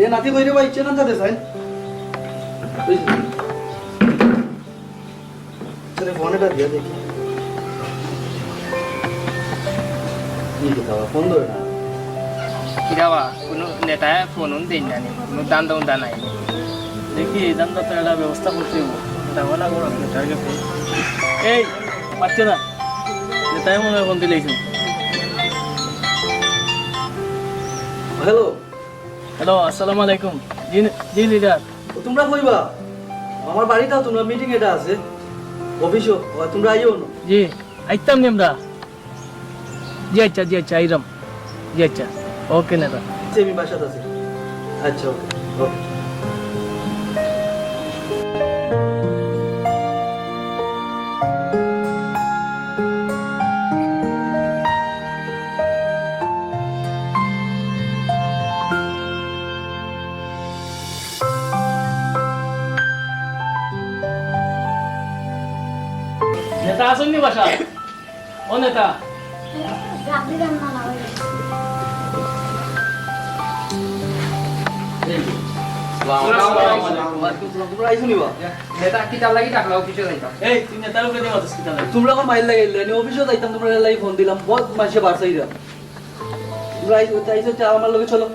এ নাতি কইরে বা ইচ্ছে না তাতে সাইন। ফোন দিয়ে দেখি ধরে না। কিরাবা কোনো নেতায় ফোন দেন না কোনো দান দান দান নাই। দেখি দামটা তো একটা ব্যবস্থা করতে দাম না করো এই পাচ্ছে না? নেতাই মনে হয় ফোন দিলেইছো হ্যালো হ্যালো আসসালামু আলাইকুম। জি লিডার। তোমরা কইবা? আমার বাড়িটা তোমরা মিটিং এটা আছে। অফিসও তোমরা আইও না? জি আইতাম নি আমরা। জি আচ্ছা জি আচ্ছা আইরাম। জি আচ্ছা ওকে নেতা। সেমি বাসাতে আছে। আচ্ছা ওকে ওকে। নেতা আসুন নি বাসা? ও নেতা। তোমরা এখন মাইল লাগাইলে আমি অফিসও যাইতাম তোমরা লাই ফোন দিলাম বহুত মাসে তোমরা আমার লগে চলো।